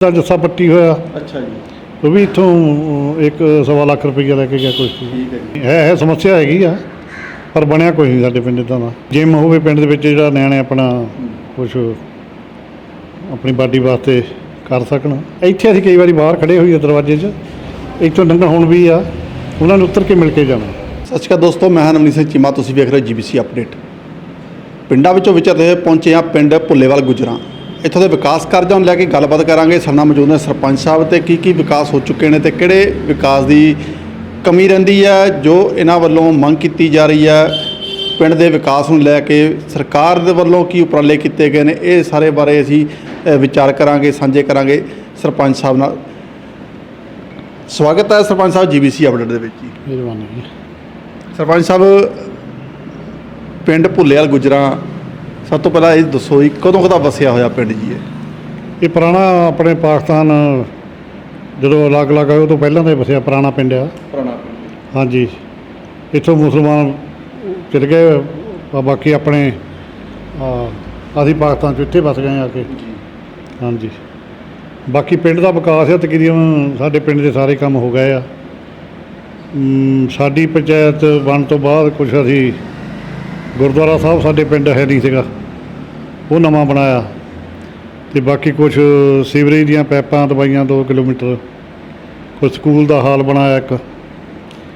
ਦਾ ਜੱਸਾ ਪੱਟੀ ਹੋਇਆ। ਅੱਛਾ ਜੀ। ਉਹ ਵੀ ਇੱਥੋਂ ਇੱਕ ਸਵਾ ਲੱਖ ਰੁਪਈਆ ਲੈ ਕੇ ਗਿਆ ਕੁਛ ਠੀਕ ਹੈ ਜੀ। ਹੈ ਹੈ ਸਮੱਸਿਆ ਹੈਗੀ ਆ ਪਰ ਬਣਿਆ ਕੋਈ ਨਹੀਂ ਸਾਡੇ ਪਿੰਡ ਇਦਾਂ ਦਾ। ਜਿਮ ਹੋਵੇ ਪਿੰਡ ਦੇ ਵਿੱਚ ਜਿਹੜਾ ਨਿਆਣੇ ਆਪਣਾ ਕੁਛ ਆਪਣੀ ਬਾਡੀ ਵਾਸਤੇ ਕਰ ਸਕਣ। ਇੱਥੇ ਅਸੀਂ ਕਈ ਵਾਰੀ ਬਾਹਰ ਖੜੇ ਹੋਈਏ ਦਰਵਾਜ਼ੇ 'ਚ ਇੱਥੋਂ ਲੰਘਣ ਹੁਣ ਵੀ ਆ ਉਹਨਾਂ ਨੂੰ ਉੱਤਰ ਕੇ ਮਿਲ ਕੇ ਜਾਣਾ। ਸਤਿ ਸ਼੍ਰੀ ਅਕਾਲ ਦੋਸਤੋ ਮੈਂ ਹਾਂ ਨਵਨੀਤ ਸਿੰਘ ਚੀਮਾ ਤੁਸੀਂ ਵੇਖ ਰਹੇ ਹੋ ਜੀਬੀਸੀ ਅਪਡੇਟ। ਪਿੰਡਾਂ ਵਿੱਚੋਂ ਵਿਚਰਦੇ ਹੋਏ ਪਹੁੰਚੇ ਹਾਂ ਪਿੰਡ ਭੁੱਲੇਵਾਲ ਗੁਜਰਾਂ। ਇੱਥੋਂ ਦੇ ਵਿਕਾਸ ਕਾਰਜਾਂ ਨੂੰ ਲੈ ਕੇ ਗੱਲਬਾਤ ਕਰਾਂਗੇ। ਸਾਡੇ ਨਾਲ ਮੌਜੂਦ ਨੇ ਸਰਪੰਚ ਸਾਹਿਬ ਤੇ ਕੀ ਕੀ ਵਿਕਾਸ ਹੋ ਚੁੱਕੇ ਨੇ ਤੇ ਕਿਹੜੇ ਵਿਕਾਸ ਦੀ ਕਮੀ ਰਹਿੰਦੀ ਹੈ ਜੋ ਇਹਨਾਂ ਵੱਲੋਂ ਮੰਗ ਕੀਤੀ ਜਾ ਰਹੀ ਹੈ ਪਿੰਡ ਦੇ ਵਿਕਾਸ ਨੂੰ ਲੈ ਕੇ ਸਰਕਾਰ ਦੇ ਵੱਲੋਂ ਕੀ ਉਪਰਾਲੇ ਕੀਤੇ ਗਏ ਨੇ ਇਹ ਸਾਰੇ ਬਾਰੇ ਅਸੀਂ ਵਿਚਾਰ ਕਰਾਂਗੇ ਸਾਂਝੇ ਕਰਾਂਗੇ ਸਰਪੰਚ ਸਾਹਿਬ ਨਾਲ। ਸਵਾਗਤ ਹੈ ਸਰਪੰਚ ਸਾਹਿਬ ਜੀਬੀਸੀ ਅਪਡੇਟ ਦੇ ਵਿੱਚ ਜੀ। ਮਿਹਰਬਾਨੀ ਸਰਪੰਚ ਸਾਹਿਬ ਪਿੰਡ ਭੁੱਲੇਵਾਲ ਗੁਜਰਾਂ ਸਭ ਤੋਂ ਪਹਿਲਾਂ ਇਹ ਦੱਸੋ ਜੀ ਕਦੋਂ ਕਦਾ ਵਸਿਆ ਹੋਇਆ ਪਿੰਡ ਜੀ ਇਹ? ਇਹ ਪੁਰਾਣਾ ਆਪਣੇ ਪਾਕਿਸਤਾਨ ਜਦੋਂ ਅਲੱਗ-ਅਲੱਗ ਹੋਏ ਉਹ ਤੋਂ ਪਹਿਲਾਂ ਦਾ ਹੀ ਵਸਿਆ ਪੁਰਾਣਾ ਪਿੰਡ ਆ। ਪੁਰਾਣਾ ਹਾਂਜੀ। ਇੱਥੋਂ ਮੁਸਲਮਾਨ ਚਲੇ ਗਏ ਆ ਬਾਕੀ ਆਪਣੇ ਆ, ਅਸੀਂ ਪਾਕਿਸਤਾਨ ਚ ਇੱਥੇ ਵਸ ਗਏ ਆ ਕੇ। ਹਾਂਜੀ। ਬਾਕੀ ਪਿੰਡ ਦਾ ਵਿਕਾਸ ਹੈ ਤਕਰੀਬਨ ਸਾਡੇ ਪਿੰਡ ਦੇ ਸਾਰੇ ਕੰਮ ਹੋ ਗਏ ਆ। ਅਮ, ਸਾਡੀ ਪੰਚਾਇਤ ਬਣ ਤੋਂ ਬਾਅਦ ਕੁਝ ਅਸੀਂ ਗੁਰਦੁਆਰਾ ਸਾਹਿਬ ਸਾਡੇ ਪਿੰਡ ਹੈ ਨਹੀਂ ਸੀਗਾ। ਉਹ ਨਵਾਂ ਬਣਾਇਆ ਤੇ ਬਾਕੀ ਕੁਝ ਸੀਵਰੇਜ ਦੀਆਂ ਪਾਈਪਾਂ ਦਵਾਈਆਂ 2 ਕਿਲੋਮੀਟਰ। ਕੁਝ ਸਕੂਲ ਦਾ ਹਾਲ ਬਣਾਇਆ ਇੱਕ।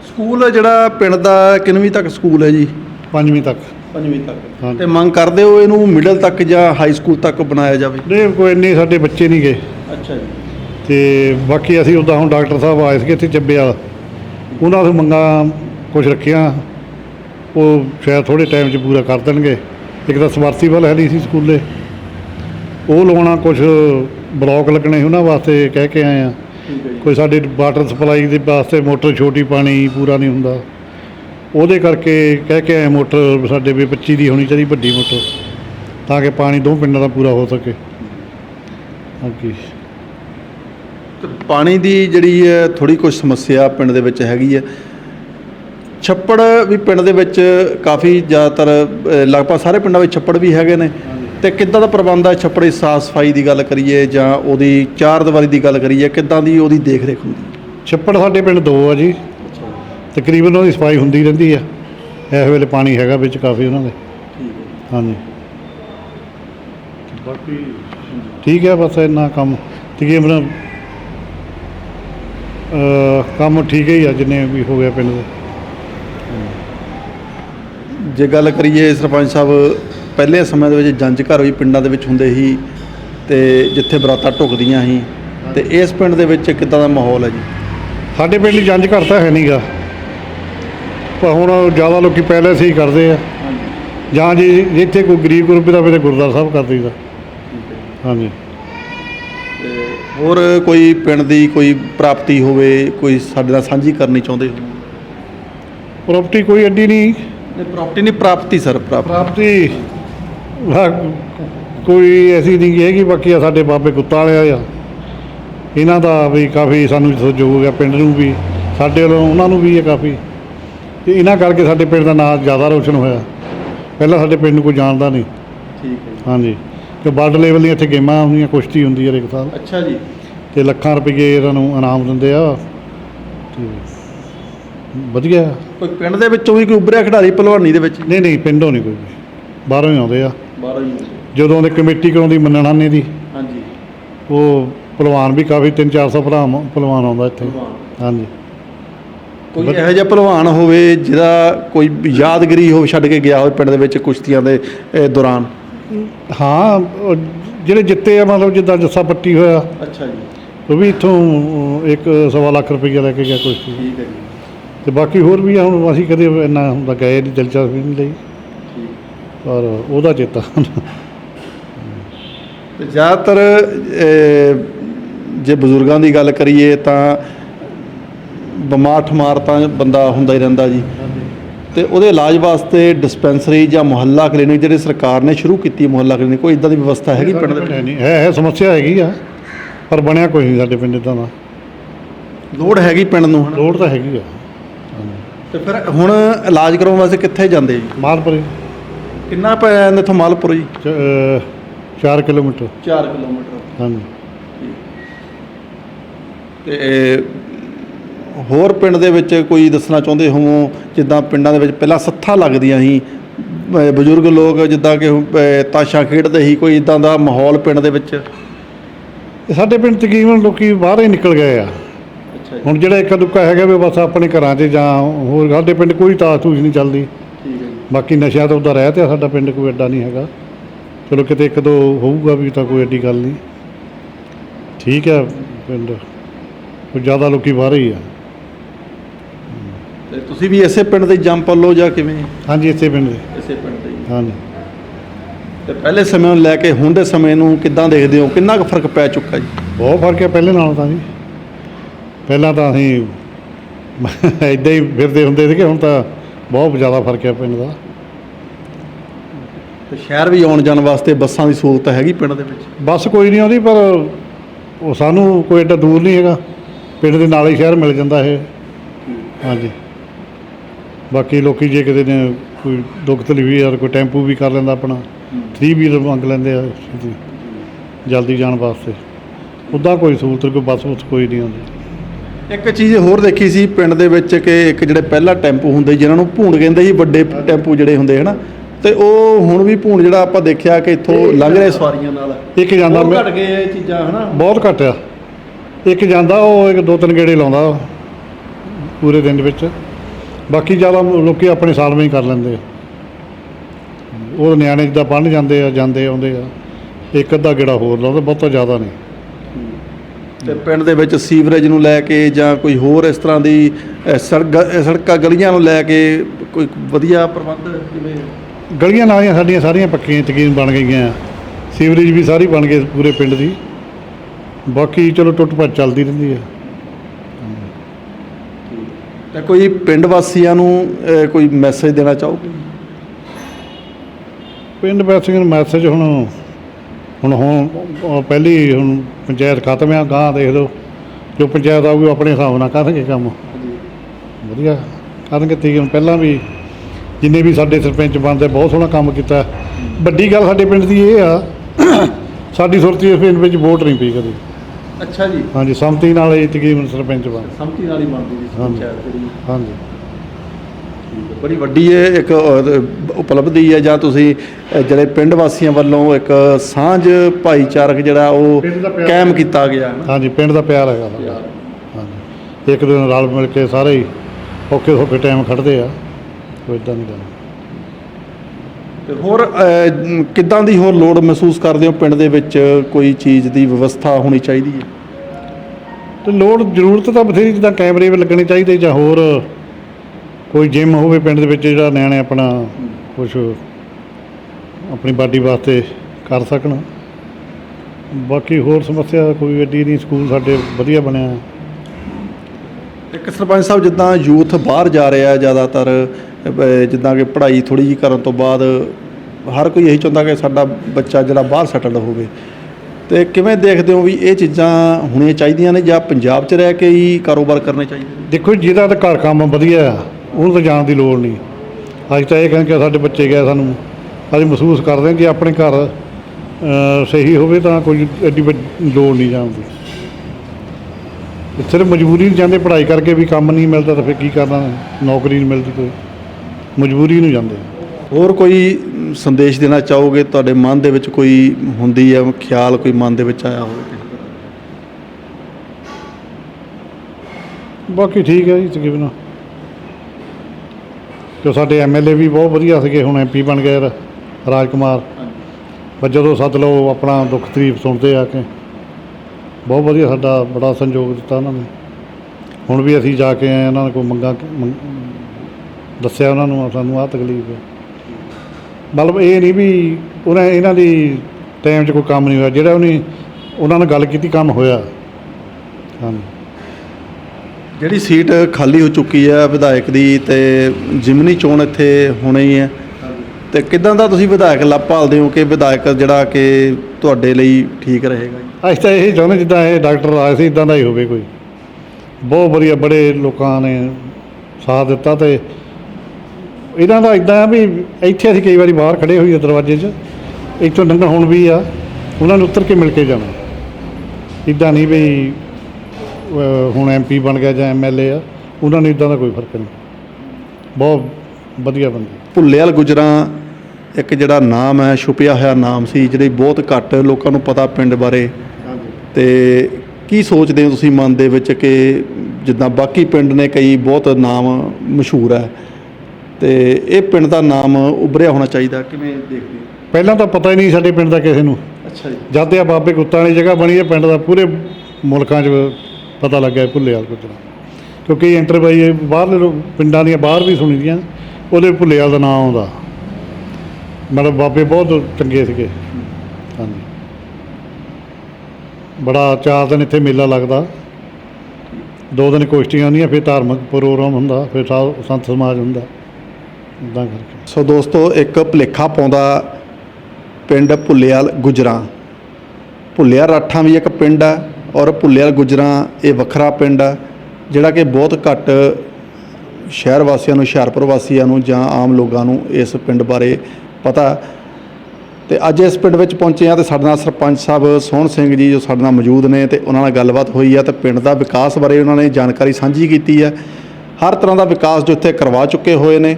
ਸਕੂਲ ਜਿਹੜਾ ਪਿੰਡ ਦਾ ਕਿੰਨਵੀਂ ਤੱਕ ਸਕੂਲ ਹੈ ਜੀ? ਪੰਜਵੀਂ ਤੱਕ। ਪੰਜਵੀਂ ਤੱਕ। ਹਾਂ। ਤੇ ਮੰਗ ਕਰਦੇ ਹੋ ਇਹਨੂੰ ਮਿਡਲ ਤੱਕ ਜਾਂ ਹਾਈ ਸਕੂਲ ਤੱਕ ਬਣਾਇਆ ਜਾਵੇ? ਨਹੀਂ ਕੋਈ ਇੰਨੇ ਸਾਡੇ ਬੱਚੇ ਨਹੀਂ ਗਏ। ਅੱਛਾ ਜੀ। ਤੇ ਬਾਕੀ ਅਸੀਂ ਉੱਦਾਂ ਹੁਣ ਡਾਕਟਰ ਸਾਹਿਬ ਆਏ ਸੀਗੇ ਇੱਥੇ ਚੱਬੇ ਵਾਲਾ ਉਹਨਾਂ ਤੋਂ ਮੰਗਾਂ ਕੁਝ ਰੱਖੀਆਂ। ਉਹ ਸ਼ਾਇਦ ਥੋੜੇ ਟਾਈਮ 'ਚ ਪੂਰਾ ਕਰ ਦੇਣਗੇ। ਇੱਕ ਤਾਂ ਸਮਰਸੀਬਲ ਹੈ ਨਹੀਂ ਸੀ ਸਕੂਲੇ। ਉਹ ਲਵਾਉਣਾ ਕੁਝ ਬਲੌਕ ਲੱਗਣੇ ਉਹਨਾਂ ਵਾਸਤੇ ਕਹਿ ਕੇ ਆਏ ਆ। ਕੋਈ ਸਾਡੇ ਵਾਟਰ ਸਪਲਾਈ ਦੇ ਵਾਸਤੇ ਮੋਟਰ ਛੋਟੀ ਪਾਣੀ ਪੂਰਾ ਨਹੀਂ ਹੁੰਦਾ। ਉਹਦੇ ਕਰਕੇ ਕਹਿ ਕੇ ਆਏ ਮੋਟਰ ਸਾਡੇ ਵੀ 25 ਦੀ ਹੋਣੀ ਚਾਹੀਦੀ ਵੱਡੀ ਮੋਟਰ ਤਾਂ ਕਿ ਪਾਣੀ ਦੋ ਪਿੰਡਾਂ ਦਾ ਪੂਰਾ ਹੋ ਸਕੇ। ਹਾਂਜੀ। ਪਾਣੀ ਦੀ ਜਿਹੜੀ ਹੈ ਥੋੜੀ ਕੁਝ ਸਮੱਸਿਆ ਪਿੰਡ ਦੇ ਵਿੱਚ ਹੈਗੀ ਹੈ ਛੱਪੜ ਵੀ ਪਿੰਡ ਦੇ ਵਿੱਚ ਕਾਫੀ ਜ਼ਿਆਦਾਤਰ ਅ, ਲਗਭਗ ਸਾਰੇ ਪਿੰਡਾਂ ਵਿੱਚ ਛੱਪੜ ਵੀ ਹੈਗੇ ਨੇ। ਤੇ ਕਿੱਦਾਂ ਦਾ ਪ੍ਰਬੰਧ ਹੈ ਛੱਪੜ ਦੀ ਸਾਫ਼ ਸਫ਼ਾਈ ਦੀ ਗੱਲ ਕਰੀਏ ਜਾਂ ਉਹਦੀ ਚਾਰ ਦੀਵਾਰੀ ਦੀ ਗੱਲ ਕਰੀਏ ਕਿੱਦਾਂ ਦੀ ਉਹਦੀ ਦੇਖ ਰੇਖ ਹੁੰਦੀ? ਛੱਪੜ ਸਾਡੇ ਪਿੰਡ ਦੋ ਆ ਜੀ। ਤਕਰੀਬਨ ਉਹਦੀ ਸਫ਼ਾਈ ਹੁੰਦੀ ਰਹਿੰਦੀ ਆ। ਇਸ ਵੇਲੇ ਪਾਣੀ ਹੈਗਾ ਵਿੱਚ ਕਾਫੀ ਉਹਨਾਂ ਦੇ। ਹਾਂਜੀ। ਬਾਕੀ ਠੀਕ ਹੈ ਬਸ ਇੰਨਾ ਕੰਮ। ਤਕਰੀਬਨ ਅ ਕੰਮ ਠੀਕ ਹੀ ਆ ਜਿੰਨੇ ਵੀ ਹੋ ਗਿਆ ਪਿੰਡ ਦੇ। ਜੇ ਗੱਲ ਕਰੀਏ ਸਰਪੰਚ ਸਾਹਿਬ ਪਹਿਲੇ ਸਮੇਂ ਦੇ ਵਿੱਚ ਜੰਜ ਘਰ ਵੀ ਪਿੰਡਾਂ ਦੇ ਵਿੱਚ ਹੁੰਦੇ ਸੀ ਤੇ ਜਿੱਥੇ ਬਰਾਤਾਂ ਢੁਕਦੀਆਂ ਸੀ ਤੇ ਇਸ ਪਿੰਡ ਦੇ ਵਿੱਚ ਕਿੱਦਾਂ ਦਾ ਮਾਹੌਲ ਹੈ ਜੀ? ਸਾਡੇ ਪਿੰਡ ਜੰਜ ਘਰ ਤਾਂ ਹੈ ਨਹੀਂਗਾ ਪਰ ਹੁਣ ਜ਼ਿਆਦਾ ਲੋਕੀ ਪਹਿਲੇ ਸੀ ਕਰਦੇ ਆ। ਜਾਂ ਜੀ ਜਿੱਥੇ ਕੋਈ ਗਰੀਬ ਗੁਰਬੀ ਦਾ ਫਿਰ ਗੁਰਦੁਆਰਾ ਸਾਹਿਬ ਕਰ ਦਈਦਾ। ਹਾਂਜੀ। ਹੋਰ ਕੋਈ ਪਿੰਡ ਦੀ ਕੋਈ ਪ੍ਰਾਪਤੀ ਹੋਵੇ ਕੋਈ ਸਾਡੇ ਨਾਲ ਸਾਂਝੀ ਕਰਨੀ ਚਾਹੁੰਦੇ ਹੋ? ਪ੍ਰਾਪਰਟੀ ਕੋਈ ਐਡੀ ਨਹੀਂ। ਪ੍ਰਾਪਰਟੀ ਨਹੀਂ ਪ੍ਰਾਪਤੀ ਸਰ ਪ੍ਰਾਪਤੀ। ਪ੍ਰਾਪਤੀ ਵਾ- ਕੋਈ ਐਸੀ ਨਹੀਂ ਹੈਗੀ ਬਾਕੀ ਆ ਸਾਡੇ ਬਾਬੇ ਕੁੱਤਾ ਵਾਲਿਆ ਆ। ਇਹਨਾਂ ਦਾ ਵੀ ਕਾਫੀ ਸਾਨੂੰ ਸਹਿਯੋਗ ਹੈ ਪਿੰਡ ਨੂੰ ਵੀ। ਸਾਡੇ ਵੱਲੋਂ ਉਹਨਾਂ ਨੂੰ ਵੀ ਹੈ ਕਾਫੀ। ਤੇ ਇਹਨਾਂ ਕਰਕੇ ਸਾਡੇ ਪਿੰਡ ਦਾ ਨਾਮ ਜ਼ਿਆਦਾ ਰੋਸ਼ਨ ਹੋਇਆ। ਪਹਿਲਾਂ ਸਾਡੇ ਪਿੰਡ ਨੂੰ ਕੋਈ ਜਾਣਦਾ ਨਹੀਂ। ਠੀਕ ਹੈ ਹਾਂਜੀ। ਤੇ ਵਰਲਡ ਲੈਵਲ ਦੀਆਂ ਇੱਥੇ ਗੇਮਾਂ ਹੁੰਦੀਆਂ ਕੁਸ਼ਤੀ ਹੁੰਦੀ ਹੈ ਹਰ ਇੱਕ ਸਾਲ। ਅੱਛਾ ਜੀ। ਤੇ ਲੱਖਾਂ ਰੁਪਏ ਇਹਨਾਂ ਨੂੰ ਇਨਾਮ ਦਿੰਦੇ ਆ। ਤੇ ਵਧੀਆ ਕੋਈ ਪਿੰਡ ਦੇ ਵਿੱਚੋਂ ਵੀ ਕੋਈ ਉੱਭਰਿਆ ਖਿਡਾਰੀ ਪਹਿਲਵਾਨੀ ਦੇ ਵਿੱਚ? ਨਹੀਂ ਨਹੀਂ ਪਿੰਡੋਂ ਨਹੀਂ ਕੋਈ। ਵੀ। ਬਾਹਰੋਂ ਹੀ ਆਉਂਦੇ ਆ। ਬਾਹਰੋਂ ਹੀ ਜਦੋਂ ਦੇ ਕਮੇਟੀ ਕਰਾਉਂਦੀ ਮੰਨਣਾਨੇ ਦੀ ਹਾਂਜੀ। ਉਹ ਪਹਿਲਵਾਨ ਵੀ ਕਾਫੀ 3-400 ਭਰਾ ਪਹਿਲਵਾਨ ਆਉਂਦਾ ਇੱਥੇ। ਹਾਂਜੀ। ਕੋਈ ਇਹੋ ਜਿਹਾ ਪਹਿਲਵਾਨ ਹੋਵੇ ਜਿਹਦਾ ਕੋਈ ਯਾਦਗਰੀ ਹੋਵੇ ਛੱਡ ਕੇ ਗਿਆ ਹੋਵੇ ਪਿੰਡ ਦੇ ਵਿੱਚ ਕੁਸ਼ਤੀਆਂ ਦੇ ਅਹ, ਦੌਰਾਨ? ਹਾਂ ਉਹ ਜਿਹੜੇ ਜਿੱਤੇ ਆ ਮਤਲਬ ਜਿੱਦਾਂ ਜੱਸਾ ਪੱਟੀ ਹੋਇਆ। ਅੱਛਾ ਜੀ। ਉਹ ਵੀ ਇੱਥੋਂ ਇੱਕ ਸਵਾ ਲੱਖ ਰੁਪਈਆ ਲੈ ਕੇ ਗਿਆ ਕੁਛ ਠੀਕ ਹੈ ਜੀ। ਤੇ ਬਾਕੀ ਹੋਰ ਵੀ ਆ, ਹੁਣ ਅਸੀਂ ਕਦੇ ਇੰਨਾ ਹੁੰਦਾ ਗਏ ਨਹੀਂ ਦਿਲਚਸਪੀ ਨਹੀਂ ਲਈ। ਪਰ ਉਹਦਾ ਚੇਤਾ ਤੇ ਜ਼ਿਆਦਾਤਰ ਅਹ, ਜੇ ਬਜ਼ੁਰਗਾਂ ਦੀ ਗੱਲ ਕਰੀਏ ਤਾਂ ਬਿਮਾਰ ਠਮਾਰ ਤਾਂ ਬੰਦਾ ਹੁੰਦਾ ਹੀ ਰਹਿੰਦਾ ਜੀ। ਤੇ ਉਹਦੇ ਇਲਾਜ ਵਾਸਤੇ ਡਿਸਪੈਂਸਰੀ ਜਾਂ ਮੁਹੱਲਾ ਕਲੀਨਿਕ ਜਿਹੜੇ ਸਰਕਾਰ ਨੇ ਸ਼ੁਰੂ ਕੀਤੀ ਮੁਹੱਲਾ ਕਲੀਨਿਕ ਕੋਈ ਇਦਾਂ ਦੀ ਵਿਵਸਥਾ ਹੈਗੀ ਪਿੰਡ ਦੇ ਵਿੱਚ? ਨਹੀਂ। ਹੈ ਹੈ ਸਮੱਸਿਆ ਹੈਗੀ ਆ ਪਰ ਬਣਿਆ ਕੋਈ ਨਹੀਂ ਸਾਡੇ ਪਿੰਡ ਇਦਾਂ ਦਾ। ਲੋੜ ਹੈਗੀ ਪਿੰਡ ਨੂੰ? ਹਨਾ ਲੋੜ ਤਾਂ ਹੈਗੀ ਆ। ਤੇ ਫਿਰ ਹੁਣ ਇਲਾਜ ਕਰਾਉਣ ਵਾਸਤੇ ਕਿੱਥੇ ਜਾਂਦੇ ਜੀ? ਮਾਲਪੁਰ ਕਿੰਨਾ ਪੈ ਜਾਂਦਾ ਇੱਥੋਂ ਮਾਲਪੁਰ ਜੀ? 4 ਕਿਲੋਮੀਟਰ। 4 ਕਿਲੋਮੀਟਰ। ਹਾਂਜੀ। ਤੇ ਹੋਰ ਪਿੰਡ ਦੇ ਵਿੱਚ ਕੋਈ ਦੱਸਣਾ ਚਾਹੁੰਦੇ ਹੋ ਜਿੱਦਾਂ ਪਿੰਡਾਂ ਦੇ ਵਿੱਚ ਪਹਿਲਾਂ ਸੱਥਾਂ ਲੱਗਦੀਆਂ ਸੀ ਬਜ਼ੁਰਗ ਲੋਕ ਜਿੱਦਾਂ ਕਿ ਤਾਸ਼ਾਂ ਖੇਡਦੇ ਸੀ ਕੋਈ ਇਦਾਂ ਦਾ ਮਾਹੌਲ ਪਿੰਡ ਦੇ ਵਿੱਚ? ਸਾਡੇ ਪਿੰਡ ਤਕਰੀਬਨ ਲੋਕੀ ਬਾਹਰ ਹੀ ਨਿਕਲ ਗਏ ਆ। ਅੱਛਾ ਹੁਣ ਜਿਹੜਾ ਇੱਕ ਦੁੱਕਾ ਹੈਗਾ ਵੀ ਬਸ ਆਪਣੇ ਘਰਾਂ 'ਚ ਜਾਂ ਹੋਰ ਸਾਡੇ ਪਿੰਡ ਕੋਈ ਤਾਸ ਤੂਸ ਨਹੀਂ ਚੱਲਦੀ। ਠੀਕ ਹੈ ਜੀ। ਬਾਕੀ ਨਸ਼ਿਆਂ ਤੋਂ ਉਹਦਾ ਰਹਿ ਤੇ ਸਾਡਾ ਪਿੰਡ ਕੋਈ ਐਡਾ ਨਹੀਂ ਹੈਗਾ। ਚਲੋ ਕਿਤੇ ਇੱਕ ਦੋ ਹੋਊਗਾ ਵੀ ਤਾਂ ਕੋਈ ਐਡੀ ਗੱਲ ਨਹੀਂ। ਠੀਕ ਹੈ ਪਿੰਡ। ਕੋਈ ਜ਼ਿਆਦਾ ਲੋਕੀ ਬਾਹਰ ਹੀ ਆ। ਤੇ ਤੁਸੀਂ ਵੀ ਇਸੇ ਪਿੰਡ ਦੇ ਜੰਪਲ ਲੋ ਜਾਂ ਕਿਵੇਂ? ਹਾਂਜੀ ਇੱਥੇ ਪਿੰਡ ਦੇ। ਇਸੇ ਪਿੰਡ ਦੇ ਹਾਂਜੀ। ਤੇ ਪਹਿਲੇ ਸਮੇਂ ਨੂੰ ਲੈ ਕੇ ਹੁਣ ਦੇ ਸਮੇਂ ਨੂੰ ਕਿੱਦਾਂ ਦੇਖਦੇ ਹੋ? ਕਿੰਨਾ ਕੁ ਫ਼ਰਕ ਪੈ ਚੁੱਕਾ ਜੀ? ਬਹੁਤ ਫ਼ਰਕ ਹੈ ਪਹਿਲੇ ਨਾਲੋਂ ਤਾਂ ਜੀ। ਪਹਿਲਾਂ ਤਾਂ ਅਸੀਂ ਇਦਾਂ ਹੀ ਫਿਰਦੇ ਹੁੰਦੇ ਸੀਗੇ ਹੁਣ ਤਾਂ ਬਹੁਤ ਜ਼ਿਆਦਾ ਫ਼ਰਕ ਹੈ ਪਿੰਡ ਦਾ। ਤੇ ਸ਼ਹਿਰ ਵੀ ਆਉਣ ਜਾਣ ਵਾਸਤੇ ਬੱਸਾਂ ਦੀ ਸਹੂਲਤ ਹੈਗੀ ਪਿੰਡ ਦੇ ਵਿੱਚ? ਬੱਸ ਕੋਈ ਨਹੀਂ ਆਉਂਦੀ ਪਰ ਉਹ ਸਾਨੂੰ ਕੋਈ ਏਡਾ ਦੂਰ ਨਹੀਂ ਹੈਗਾ। ਪਿੰਡ ਦੇ ਨਾਲ ਹੀ ਸ਼ਹਿਰ ਮਿਲ ਜਾਂਦਾ ਇਹ। ਹਾਂਜੀ। ਬਾਕੀ ਲੋਕੀ ਜੇ ਕਿਤੇ ਨੇ ਕੋਈ ਦੁੱਖ ਤਕਲੀਫ ਯਾਰ ਕੋਈ ਟੈਂਪੂ ਵੀ ਕਰ ਲੈਂਦਾ ਆਪਣਾ 3 ਵੀਲਰ ਮੰਗ ਲੈਂਦੇ ਆ ਜਲਦੀ ਜਾਣ ਵਾਸਤੇ। ਉੱਦਾਂ ਕੋਈ ਸਹੂਲਤ ਕੋਈ ਬੱਸ ਬੁੱਸ ਕੋਈ ਨਹੀਂ ਆਉਂਦੀ। ਇੱਕ ਚੀਜ਼ ਹੋਰ ਦੇਖੀ ਸੀ ਪਿੰਡ ਦੇ ਵਿੱਚ ਕਿ ਇੱਕ ਜਿਹੜੇ ਪਹਿਲਾਂ ਟੈਂਪੂ ਹੁੰਦੇ ਜਿਨ੍ਹਾਂ ਨੂੰ ਭੂੰਡ ਕਹਿੰਦੇ ਸੀ ਵੱਡੇ ਟੈਂਪੂ ਜਿਹੜੇ ਹੁੰਦੇ ਹਨਾ ਤੇ ਉਹ ਹੁਣ ਵੀ ਭੂੰਡ ਜਿਹੜਾ ਆਪਾਂ ਦੇਖਿਆ ਕਿ ਇੱਥੋਂ ਲੰਘ ਰਹੇ ਸਵਾਰੀਆਂ ਨਾਲ। ਇੱਕ ਜਾਂਦਾ ਬਹੁਤ ਘਟ ਗਏ ਇਹ ਚੀਜ਼ਾਂ ਹਨਾ? ਬਹੁਤ ਘੱਟ ਆ। ਇੱਕ ਜਾਂਦਾ ਉਹ ਇੱਕ ਦੋ ਤਿੰਨ ਗੇੜੇ ਲਾਉਂਦਾ ਪੂਰੇ ਦਿਨ ਵਿੱਚ। ਬਾਕੀ ਜ਼ਿਆਦਾ ਲੋਕੀ ਆਪਣੇ ਸਾਲ ਵਿੱਚ ਹੀ ਕਰ ਲੈਂਦੇ ਆ। ਉਹ ਨਿਆਣੇ ਜਿੱਦਾਂ ਪੜ੍ਹਨ ਜਾਂਦੇ ਆ ਜਾਂਦੇ ਆਉਂਦੇ ਆ ਇੱਕ ਅੱਧਾ ਗੇੜਾ ਹੋਰ ਲਾਉਂਦੇ ਬਹੁਤਾ ਜ਼ਿਆਦਾ ਨਹੀਂ। ਤੇ ਪਿੰਡ ਦੇ ਵਿੱਚ ਸੀਵਰੇਜ ਨੂੰ ਲੈ ਕੇ ਜਾਂ ਕੋਈ ਹੋਰ ਇਸ ਤਰ੍ਹਾਂ ਦੀ ਸੜਕ ਸੜਕਾਂ ਗਲੀਆਂ ਨੂੰ ਲੈ ਕੇ ਕੋਈ ਵਧੀਆ ਪ੍ਰਬੰਧ ਜਿਵੇਂ? ਗਲੀਆਂ ਨਾਲੀਆਂ ਸਾਡੀਆਂ ਸਾਰੀਆਂ ਪੱਕੀਆਂ ਤਕੀਨ ਬਣ ਗਈਆਂ। ਸੀਵਰੇਜ ਵੀ ਸਾਰੀ ਬਣ ਗਏ ਪੂਰੇ ਪਿੰਡ ਦੀ। ਬਾਕੀ ਚਲੋ ਟੁੱਟ ਭੱਜ ਚੱਲਦੀ ਰਹਿੰਦੀ ਆ ਤੇ ਕੋਈ ਪਿੰਡ ਵਾਸੀਆਂ ਨੂੰ ਕੋਈ ਮੈਸੇਜ ਦੇਣਾ ਚਾਹੋਗੇ? ਪਿੰਡ ਵਾਸੀਆਂ ਨੂੰ ਮੈਸੇਜ ਹੁਣ ਹੁਣ ਹੁਣ ਉਹ ਪਹਿਲੀ ਹੁਣ ਪੰਚਾਇਤ ਖਤਮ ਆ ਗਾਂ ਦੇਖ ਲਓ। ਜੋ ਪੰਚਾਇਤ ਆਊਗੀ ਉਹ ਆਪਣੇ ਹਿਸਾਬ ਨਾਲ ਕਰਨਗੇ ਕੰਮ। ਵਧੀਆ ਕਰਨਗੇ ਤੇ ਹੁਣ ਪਹਿਲਾਂ ਵੀ ਜਿੰਨੇ ਵੀ ਸਾਡੇ ਸਰਪੰਚ ਬਣਦੇ ਬਹੁਤ ਸੋਹਣਾ ਕੰਮ ਕੀਤਾ। ਵੱਡੀ ਗੱਲ ਸਾਡੇ ਪਿੰਡ ਦੀ ਇਹ ਆ ਸਾਡੀ ਸੁਰਤੀ ਇਸ ਪਿੰਡ ਵਿੱਚ ਵੋਟ ਨਹੀਂ ਪਈ ਕਦੇ। ਅੱਛਾ ਜੀ। ਹਾਂਜੀ ਸੰਮਤੀ ਨਾਲ ਇਹ ਤਕਰੀਬਨ ਸਰਪੰਚ ਬਣ ਸੰਮਤੀ ਨਾਲ ਹੀ ਬਣਦੀ। ਪੰਚਾਇਤ ਜਿਹੜੀ। ਹਾਂਜੀ। ਬੜੀ ਵੱਡੀ ਇਹ ਇੱਕ ਉਪਲਬਧੀ ਹੈ ਜਾਂ ਤੁਸੀਂ ਜਿਹੜੇ ਪਿੰਡ ਵਾਸੀਆਂ ਵੱਲੋਂ ਇੱਕ ਸਾਂਝ ਭਾਈਚਾਰਕ ਜਿਹੜਾ ਉਹ। ਕਾਇਮ ਕੀਤਾ ਗਿਆ। ਹਾਂਜੀ ਪਿੰਡ ਦਾ ਪਿਆਰ ਹੈਗਾ ਹਾਂਜੀ। ਇੱਕ ਦਿਨ ਰਲ ਮਿਲ ਕੇ ਸਾਰੇ ਹੀ ਔਖੇ ਸੌਖੇ ਟਾਈਮ ਖੜਦੇ ਆ ਕੋਈ ਇਦਾਂ ਨਹੀਂ। ਤੇ ਹੋਰ ਕਿੱਦਾਂ ਦੀ ਹੋਰ ਲੋੜ ਮਹਿਸੂਸ ਕਰਦੇ ਹੋ ਪਿੰਡ ਦੇ ਵਿੱਚ ਕੋਈ ਚੀਜ਼ ਦੀ ਵਿਵਸਥਾ ਹੋਣੀ ਚਾਹੀਦੀ ਹੈ? ਤੇ ਲੋੜ ਜ਼ਰੂਰਤ ਤਾਂ ਬਥੇਰੀ ਜਿੱਦਾਂ ਕੈਮਰੇ ਵੀ ਲੱਗਣੇ ਚਾਹੀਦੇ ਜਾਂ ਹੋਰ ਕੋਈ ਜਿਮ ਹੋਵੇ ਪਿੰਡ ਦੇ ਵਿੱਚ ਜਿਹੜਾ ਨਿਆਣੇ ਆਪਣਾ ਕੁਝ ਆਪਣੀ ਬਾਡੀ ਵਾਸਤੇ ਕਰ ਸਕਣ। ਬਾਕੀ ਹੋਰ ਸਮੱਸਿਆ ਕੋਈ ਐਡੀ ਨਹੀਂ ਸਕੂਲ ਸਾਡੇ ਵਧੀਆ ਬਣਿਆ। ਇੱਕ ਸਰਪੰਚ ਸਾਹਿਬ ਜਿੱਦਾਂ ਯੂਥ ਬਾਹਰ ਜਾ ਰਿਹਾ ਜ਼ਿਆਦਾਤਰ ਜਿੱਦਾਂ ਕਿ ਪੜ੍ਹਾਈ ਥੋੜੀ ਜਿਹੀ ਕਰਨ ਤੋਂ ਬਾਅਦ ਹਰ ਕੋਈ ਇਹੀ ਚਾਹੁੰਦਾ ਕਿ ਸਾਡਾ ਬੱਚਾ ਜਿਹੜਾ ਬਾਹਰ ਸੈਟਲਡ ਹੋਵੇ। ਤੇ ਕਿਵੇਂ ਦੇਖਦੇ ਹੋ ਵੀ ਇਹ ਚੀਜ਼ਾਂ ਹੋਣੀਆਂ ਚਾਹੀਦੀਆਂ ਨੇ ਜਾਂ ਪੰਜਾਬ 'ਚ ਰਹਿ ਕੇ ਹੀ ਕਾਰੋਬਾਰ ਕਰਨੇ ਚਾਹੀਦੇ ਦੇਖੋ ਜਿਹਦਾ ਤਾਂ ਘਰ ਕੰਮ ਵਧੀਆ ਆ ਉਹਨੂੰ ਤਾਂ ਜਾਣ ਦੀ ਲੋੜ ਨਹੀਂ। ਅੱਜ ਤਾਂ ਇਹ ਕਹਿੰਦੇ ਕਿ ਸਾਡੇ ਬੱਚੇ ਗਏ ਸਾਨੂੰ। ਅਸੀਂ ਮਹਿਸੂਸ ਕਰਦੇ ਹਾਂ ਕਿ ਆਪਣੇ ਘਰ ਸਹੀ ਹੋਵੇ ਤਾਂ ਕੋਈ ਐਡੀ ਵੱਡੀ ਲੋੜ ਨਹੀਂ ਜਾਣ ਦੀ। ਤੇ ਸਿਰਫ ਮਜਬੂਰੀ ਨੂੰ ਜਾਂਦੇ ਪੜ੍ਹਾਈ ਕਰਕੇ ਵੀ ਕੰਮ ਨਹੀਂ ਮਿਲਦਾ ਤਾਂ ਫਿਰ ਕੀ ਕਰਨਾ ਨੌਕਰੀ ਨਹੀਂ ਮਿਲਦੀ ਕੋਈ। ਮਜਬੂਰੀ ਨੂੰ ਜਾਂਦੇ। ਹੋਰ ਕੋਈ ਸੰਦੇਸ਼ ਦੇਣਾ ਚਾਹੋਗੇ? ਤੁਹਾਡੇ ਮਨ ਦੇ ਵਿੱਚ ਕੋਈ ਹੁੰਦੀ ਹੈ ਖਿਆਲ ਕੋਈ ਮਨ ਦੇ ਵਿੱਚ ਆਇਆ ਹੋਵੇ? ਬਾਕੀ ਠੀਕ ਹੈ ਜੀ ਤਕਰੀਬਨ। ਤੇ ਸਾਡੇ ਐਮਐਲਏ ਵੀ ਬਹੁਤ ਵਧੀਆ ਸੀਗੇ, ਹੁਣ ਐਮਪੀ ਬਣ ਗਏ ਰ- ਰਾਜ ਕੁਮਾਰ ਪਰ ਜਦੋਂ ਸੱਦ ਲਓ ਆਪਣਾ ਦੁੱਖ ਤਕਲੀਫ ਸੁਣਦੇ ਆ ਕੇ, ਬਹੁਤ ਵਧੀਆ ਸਾਡਾ ਬੜਾ ਸੰਯੋਗ ਦਿੱਤਾ ਉਹਨਾਂ ਨੇ। ਹੁਣ ਵੀ ਅਸੀਂ ਜਾ ਕੇ ਆਏ, ਉਹਨਾਂ ਨੇ ਕੋਈ ਮੰਗਾ, ਦੱਸਿਆ ਉਹਨਾਂ ਨੂੰ, ਸਾਨੂੰ ਆਹ ਤਕਲੀਫ ਹੈ ਮਤਲਬ ਇਹ ਨਹੀਂ ਵੀ ਉਹਨਾਂ, ਇਹਨਾਂ ਦੀ ਟਾਈਮ 'ਚ ਕੋਈ ਕੰਮ ਨਹੀਂ ਹੋਇਆ, ਜਿਹੜਾ ਉਹਨੇ, ਉਹਨਾਂ ਨਾਲ ਗੱਲ ਕੀਤੀ, ਕੰਮ ਹੋਇਆ। ਹਾਂਜੀ। ਜਿਹੜੀ ਸੀਟ ਖਾਲੀ ਹੋ ਚੁੱਕੀ ਹੈ ਵਿਧਾਇਕ ਦੀ ਤੇ ਜਿਮਨੀ ਚੋਣ ਇੱਥੇ ਹੋਣੀ ਹੈ ਤੇ ਕਿਦਾਂ ਦਾ ਤੁਸੀਂ ਵਿਧਾਇਕ ਲੱਭ ਭਾਲਦੇ ਹੋ ਕਿ ਵਿਧਾਇਕ ਜਿਹੜਾ ਕਿ ਤੁਹਾਡੇ ਲਈ ਠੀਕ ਰਹੇਗਾ ਜੀ? ਅਸੀਂ ਤਾਂ ਇਹ ਚਾਹੁੰਦੇ ਜਿੱਦਾਂ ਇਹ ਡਾਕਟਰ ਆਏ ਸੀ, ਇਦਾਂ ਦਾ ਹੀ ਹੋਵੇ ਕੋਈ। ਬਹੁਤ ਵਧੀਆ, ਬੜੇ ਲੋਕਾਂ ਨੇ ਸਾਥ ਦਿੱਤਾ ਤੇ ਇਹਨਾਂ ਦਾ ਇਦਾਂ ਆ ਵੀ ਇੱਥੇ ਅਸੀਂ ਕਈ ਵਾਰੀ ਬਾਹਰ ਖੜੇ ਹੋਈਏ ਦਰਵਾਜ਼ੇ 'ਚ, ਇੱਥੋਂ ਲੰਘਣ ਹੁਣ ਵੀ ਆ, ਉਹਨਾਂ ਨੂੰ ਉੱਤਰ ਕੇ ਮਿਲ ਕੇ ਜਾਣਾ। ਇਦਾਂ ਨਹੀਂ ਵੀ ਅਹ, ਹੁਣ ਐਮਪੀ ਬਣ ਗਿਆ ਜਾਂ ਐਮਐਲਏ ਆ ਉਹਨਾਂ ਨੇ ਇਦਾਂ ਦਾ ਕੋਈ ਫ਼ਰਕ ਨਹੀਂ। ਬਹੁਤ ਵਧੀਆ ਬੰਦੇ ਭੁੱਲੇਵਾਲ ਗੁਜਰਾਂ ਇੱਕ ਜਿਹੜਾ ਨਾਮ ਹੈ ਛੁਪਿਆ ਹੋਇਆ ਨਾਮ ਸੀ ਜਿਹੜੇ ਬਹੁਤ ਘੱਟ ਲੋਕਾਂ ਨੂੰ ਪਤਾ ਪਿੰਡ ਬਾਰੇ। ਤੇ ਕੀ ਸੋਚਦੇ ਹੋ ਤੁਸੀਂ ਮਨ ਦੇ ਵਿੱਚ ਕਿ ਜਿੱਦਾਂ ਬਾਕੀ ਪਿੰਡ ਨੇ ਕਈ ਬਹੁਤ ਨਾਮ ਮਸ਼ਹੂਰ ਹੈ ਤੇ ਇਹ ਪਿੰਡ ਦਾ ਨਾਮ ਉੱਭਰਿਆ ਹੋਣਾ ਚਾਹੀਦਾ ਕਿਵੇਂ ਦੇਖਦੇ ਹੋ? ਪਹਿਲਾਂ ਤਾਂ ਪਤਾ ਹੀ ਨਹੀਂ ਸਾਡੇ ਪਿੰਡ ਦਾ ਕਿਸੇ ਨੂੰ। ਅੱਛਾ ਜੀ। ਜਦ ਤੇ ਆ ਬਾਬੇ ਕੁੱਤਾਂ ਵਾਲੀ ਜਗ੍ਹਾ ਬਣੀ ਹੈ ਪਿੰਡ ਦਾ ਪੂਰੇ ਮੁਲਕਾਂ 'ਚ ਪਤਾ ਲੱਗਿਆ ਭੁੱਲੇਵਾਲ ਗੁੱਜਰਾਂ ਕਿਉਂਕਿ ਇੰਟਰਵਾਈ ਬਾਹਰਲੇ ਲੋਕ- ਪਿੰਡਾਂ ਦੀਆਂ ਬਾਹਰ ਵੀ ਸੁਣੀ ਦੀਆਂ ਉਹਦੇ ਭੁੱਲੇਵਾਲ ਦਾ ਨਾਮ ਆਉਂਦਾ। ਮਤਲਬ ਬਾਬੇ ਬਹੁਤ ਚੰਗੇ ਸੀਗੇ। ਹਾਂਜੀ। ਬੜਾ ਚਾਰ ਦਿਨ ਇੱਥੇ ਮੇਲਾ ਲੱਗਦਾ। ਦੋ ਦਿਨ ਕੋਸ਼ਟੀਆਂ ਹੁੰਦੀਆਂ, ਫਿਰ ਧਾਰਮਿਕ ਪ੍ਰੋਗਰਾਮ ਹੁੰਦਾ, ਫਿਰ ਸਾ- ਸੰਤ ਸਮਾਜ ਹੁੰਦਾ। ਇਦਾਂ ਕਰਕੇ। ਸੋ ਦੋਸਤੋ, ਇੱਕ ਭੁਲੇਖਾ ਪਾਉਂਦਾ ਪਿੰਡ ਭੁੱਲੇਵਾਲ ਗੁਜਰਾਂ। ਭੁੱਲਿਆ ਰਾਠਾਂ ਵੀ ਇੱਕ ਪਿੰਡ ਹੈ ਔਰ ਭੁੱਲੇਵਾਲ ਗੁਜਰਾਂ, ਇਹ ਵੱਖਰਾ ਪਿੰਡ ਆ, ਜਿਹੜਾ ਕਿ ਬਹੁਤ ਘੱਟ ਸ਼ਹਿਰ ਵਾਸੀਆਂ ਨੂੰ, ਹੁਸ਼ਿਆਰਪੁਰ ਵਾਸੀਆਂ ਨੂੰ ਜਾਂ ਆਮ ਲੋਕਾਂ ਨੂੰ ਇਸ ਪਿੰਡ ਬਾਰੇ ਪਤਾ। ਹੈ। ਤੇ ਅੱਜ ਇਸ ਪਿੰਡ ਵਿੱਚ ਪਹੁੰਚੇ ਆ ਤੇ ਸਾਡੇ ਨਾਲ ਸਰਪੰਚ ਸਾਹਿਬ ਸੋਹਣ ਸਿੰਘ ਜੀ ਜੋ ਸਾਡੇ ਨਾਲ ਮੌਜੂਦ ਨੇ ਤੇ ਉਹਨਾਂ ਨਾਲ ਗੱਲਬਾਤ ਹੋਈ ਆ ਤੇ ਪਿੰਡ ਦਾ ਵਿਕਾਸ ਬਾਰੇ ਉਹਨਾਂ ਨੇ ਜਾਣਕਾਰੀ ਸਾਂਝੀ ਕੀਤੀ ਹੈ ਹਰ ਤਰ੍ਹਾਂ ਦਾ ਵਿਕਾਸ ਜੋ ਇੱਥੇ ਕਰਵਾ ਚੁੱਕੇ ਹੋਏ ਨੇ।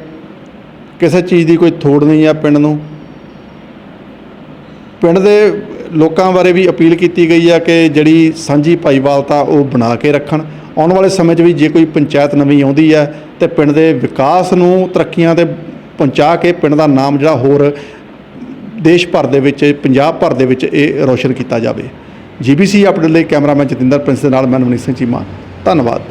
ਕਿਸੇ ਚੀਜ਼ ਦੀ ਕੋਈ ਥੋੜ ਨਹੀਂ ਆ ਪਿੰਡ ਨੂੰ। ਪਿੰਡ ਦੇ ਲੋਕਾਂ ਬਾਰੇ ਵੀ ਅਪੀਲ ਕੀਤੀ ਗਈ ਆ ਕਿ ਜਿਹੜੀ ਸਾਂਝੀ ਭਾਈਵਾਲਤਾ ਉਹ ਬਣਾ ਕੇ ਰੱਖਣ। ਆਉਣ ਵਾਲੇ ਸਮੇਂ 'ਚ ਵੀ ਜੇ ਕੋਈ ਪੰਚਾਇਤ ਨਵੀਂ ਆਉਂਦੀ ਹੈ ਤੇ ਪਿੰਡ ਦੇ ਵਿਕਾਸ ਨੂੰ ਤਰੱਕੀਆਂ ਤੇ ਪਹੁੰਚਾ ਕੇ ਪਿੰਡ ਦਾ ਨਾਮ ਜਿਹੜਾ ਹੋਰ ਦੇਸ਼ ਭਰ ਦੇ ਵਿੱਚ, ਪੰਜਾਬ ਭਰ ਦੇ ਵਿੱਚ ਇਹ ਰੋਸ਼ਨ ਕੀਤਾ ਜਾਵੇ। ਜੀਬੀਸੀ ਅਪਡੇਟ ਲਈ ਕੈਮਰਾਮੈਨ ਜਤਿੰਦਰ ਪ੍ਰਿੰਸ ਦੇ ਨਾਲ ਮੈਂ ਨਵਨੀਤ ਸਿੰਘ ਚੀਮਾ। ਧੰਨਵਾਦ।